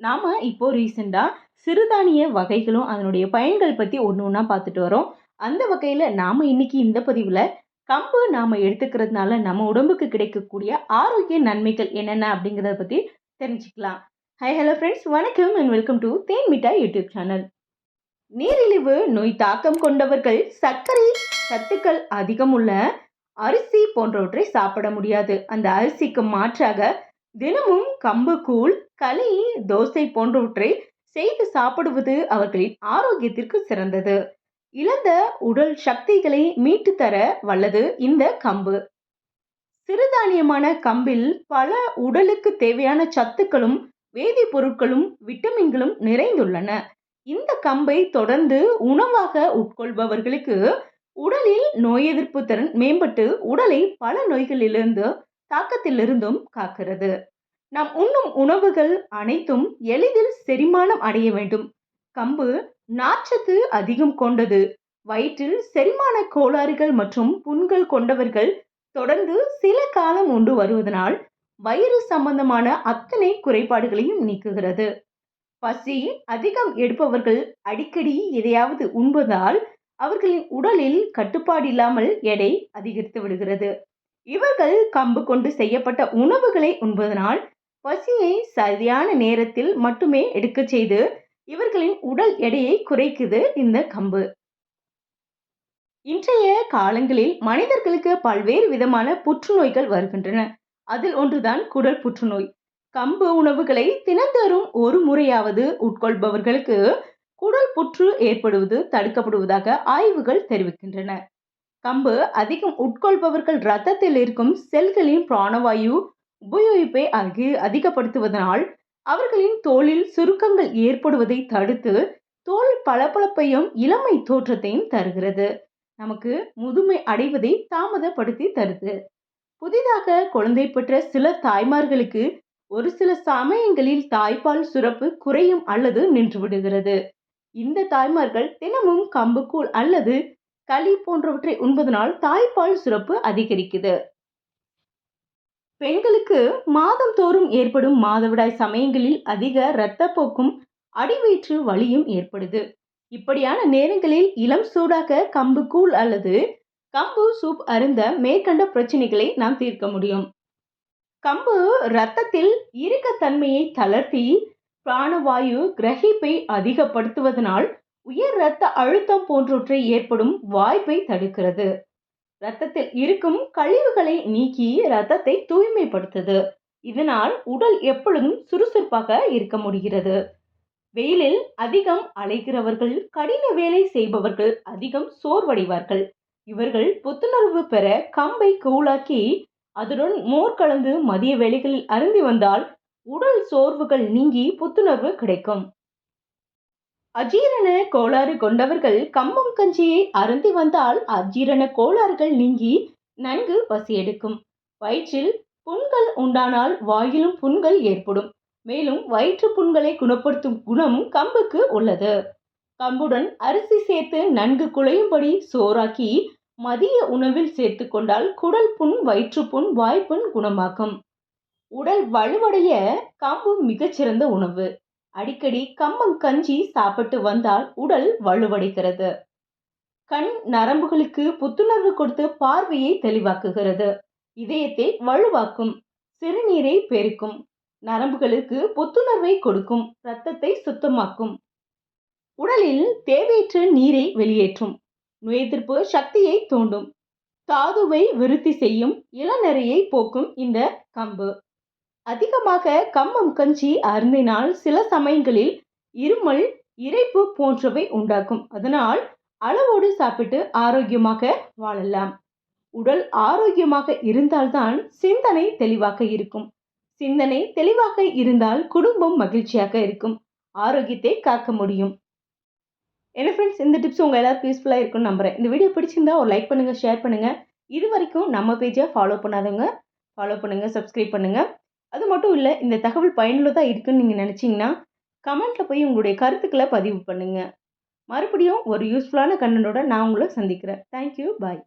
நாம் இப்போது ரீசெண்டாக சிறுதானிய வகைகளும் அதனுடைய பயன்கள் பற்றி ஒன்று ஒன்றா பார்த்துட்டு வரோம். அந்த வகையில் நாம் இன்னைக்கு இந்த பதிவில் கம்பு நாம் எடுத்துக்கிறதுனால நம்ம உடம்புக்கு கிடைக்கக்கூடிய ஆரோக்கிய நன்மைகள் என்னென்ன அப்படிங்கிறத பற்றி தெரிஞ்சுக்கலாம். ஹை ஹலோ ஃப்ரெண்ட்ஸ் வணக்கம் and welcome to Then Mittai YouTube channel நீரிழிவு நோய் தாக்கம் கொண்டவர்கள் சர்க்கரை சத்துக்கள் அதிகம் உள்ள அரிசி போன்றவற்றை சாப்பிட முடியாது. அந்த அரிசிக்கு மாற்றாக தினமும் கம்பு கூழ் களி தோசை போன்றவற்றை செய்து சாப்பிடுவது அவர்களின் ஆரோக்கியத்திற்கு சிறந்தது. இழந்த உடல் சக்திகளை மீட்டு தர வல்லது இந்த கம்பு. சிறுதானியமான கம்பில் பல உடலுக்கு தேவையான சத்துக்களும் வேதிப்பொருட்களும் விட்டமின்களும் நிறைந்துள்ளன. இந்த கம்பை தொடர்ந்து உணவாக உட்கொள்பவர்களுக்கு உடலில் நோய் எதிர்ப்பு திறன் மேம்பட்டு உடலை பல நோய்களிலிருந்து தாக்கத்திலிருந்தும் காக்கிறது. நாம் உண்ணும் உணவுகள் அனைத்தும் எளிதில் செரிமானம் அடைய வேண்டும். கம்பு நாச்சத்து அதிகம் கொண்டது. வயிற்றில் செரிமான கோளாறுகள் மற்றும் புண்கள் கொண்டவர்கள் தொடர்ந்து சில காலம் உண்டு வருவதனால் வயிறு சம்பந்தமான அத்தனை குறைபாடுகளையும் நீக்குகிறது. பசி அதிகம் எடுப்பவர்கள் அடிக்கடி எதையாவது உண்பதால் அவர்களின் உடலில் கட்டுப்பாடு இல்லாமல் எடை அதிகரித்து விடுகிறது. இவர்கள் கம்பு கொண்டு செய்யப்பட்ட உணவுகளை உண்பதனால் பசியை சரியான நேரத்தில் மட்டுமே எடுக்க செய்து இவர்களின் உடல் எடையை குறைக்குது இந்த கம்பு. இன்றைய காலங்களில் மனிதர்களுக்கு பல்வேறு விதமான புற்றுநோய்கள் வருகின்றன. அதில் ஒன்றுதான் குடல் புற்றுநோய். கம்பு உணவுகளை தினந்தோறும் ஒரு முறையாவது உட்கொள்பவர்களுக்கு குடல் புற்று ஏற்படுவது தடுக்கப்படுவதாக ஆய்வுகள் தெரிவிக்கின்றன. கம்பு அதிகம் உட்கொள்பவர்கள் ரத்தத்தில் இருக்கும் செல்களின் பிராணவாயு உபயோகிப்பை அதி அதிகப்படுத்துவதனால் அவர்களின் தோலில் சுருக்கங்கள் ஏற்படுவதை தடுத்து தோல் பளபளப்பையும் இளமை தோற்றத்தையும் தருகிறது. நமக்கு முதுமை அடைவதை தாமதப்படுத்தி தருது. புதிதாக குழந்தை பெற்ற சில தாய்மார்களுக்கு ஒரு சில சமயங்களில் தாய்ப்பால் சுரப்பு குறையும் அல்லது நின்று விடுகிறது இந்த தாய்மார்கள் தினமும் கம்புக்கூழ் அல்லது களி போன்றவற்றை உண்பதனால் தாய்ப்பால் சுரப்பு அதிகரிக்குது. பெண்களுக்கு மாதம் தோறும் ஏற்படும் மாதவிடாய் சமயங்களில் அதிக இரத்தப்போக்கும் அடிவயிற்று வலியும் ஏற்படுது. இப்படியான நேரங்களில் இளம் சூடாக கம்பு கூழ் அல்லது கம்பு சூப் அருந்த மேற்கண்ட பிரச்சனைகளை நாம் தீர்க்க முடியும். கம்பு இரத்தத்தில் இறுக்கத்தன்மையை தளர்த்தி பிராணவாயு கிரகிப்பை அதிகப்படுத்துவதனால் உயர் இரத்த அழுத்தம் போன்றவற்றை ஏற்படும் வாய்ப்பை தடுக்கிறது. இரத்தத்தில் இருக்கும் கழிவுகளை நீக்கி இரத்தத்தை தூய்மைப்படுத்துது. இதனால் உடல் எப்பொழுதும் சுறுசுறுப்பாக இருக்க முடிகிறது. வெயிலில் அதிகம் அலைகிறவர்கள் கடின வேலை செய்பவர்கள் அதிகம் சோர்வடைவார்கள். இவர்கள் புத்துணர்வு பெற கம்பை கூழாக்கி அதுடன் மோர் கலந்து மதிய வேலைகளில் அருந்தி வந்தால் உடல் சோர்வுகள் நீங்கி புத்துணர்வு கிடைக்கும். அஜீரண கோளாறு கொண்டவர்கள் கம்பம் கஞ்சியை அருந்தி வந்தால் அஜீரண கோளாறுகள் நீங்கி நன்கு பசி எடுக்கும். வயிற்றில் புண்கள் உண்டானால் வாயிலும் புண்கள் ஏற்படும். மேலும் வயிற்று புண்களை குணப்படுத்தும் குணம் கம்புக்கு உள்ளது. கம்புடன் அரிசி சேர்த்து நன்கு குழையும்படி சோறாக்கி மதிய உணவில் சேர்த்து கொண்டால் குடல் புண் வயிற்றுப்புண் வாய்ப்புண் குணமாக்கும் உடல் வலுவடைய கம்பு மிகச்சிறந்த உணவு. அடிக்கடி கம்மங்கஞ்சி சாப்பிட்டு வந்தால் உடல் வலுவடைகிறது. கண் நரம்புகளுக்கு புத்துணர்வு கொடுத்து பார்வையை தெளிவாக்குகிறது. இதயத்தை வலுவாக்கும் சிறுநீரை பெருக்கும் நரம்புகளுக்கு புத்துணர்வை கொடுக்கும் இரத்தத்தை சுத்தமாக்கும். உடலில் தேவையற்ற நீரை வெளியேற்றும் நோய் எதிர்ப்பு சக்தியை தூண்டும் தாதுவை விருத்தி செய்யும் இளநரையை போக்கும் இந்த கம்பு. அதிகமாக கம்மம் கஞ்சி அருந்தினால் சில சமயங்களில் இருமல் இறைப்பு போன்றவை உண்டாக்கும் அதனால் அளவோடு சாப்பிட்டு ஆரோக்கியமாக வாழலாம். உடல் ஆரோக்கியமாக இருந்தால்தான் சிந்தனை தெளிவாக இருக்கும். சிந்தனை தெளிவாக இருந்தால் குடும்பம் மகிழ்ச்சியாக இருக்கும். ஆரோக்கியத்தை காக்க முடியும். என்ன ஃப்ரெண்ட்ஸ் இந்த டிப்ஸ் உங்கள் எல்லோரும் யூஸ்ஃபுல்லாக இருக்கும்னு நம்புகிறேன் இந்த வீடியோ பிடிச்சிருந்தா ஒரு லைக் பண்ணுங்கள் ஷேர் பண்ணுங்கள் இது வரைக்கும் நம்ம பேஜை ஃபாலோ பண்ணாதவங்க ஃபாலோ பண்ணுங்கள் சப்ஸ்கிரைப் பண்ணுங்கள் அது மட்டும் இல்லை இந்த தகவல் பயனுள்ளதாக இருக்குன்னு நீங்கள் நினச்சிங்கன்னா கமெண்ட்டில் போய் உங்களுடைய கருத்துக்களை பதிவு பண்ணுங்கள் மறுபடியும் ஒரு யூஸ்ஃபுல்லான கண்டனோட நான் உங்களை சந்திக்கிறேன். Thank you bye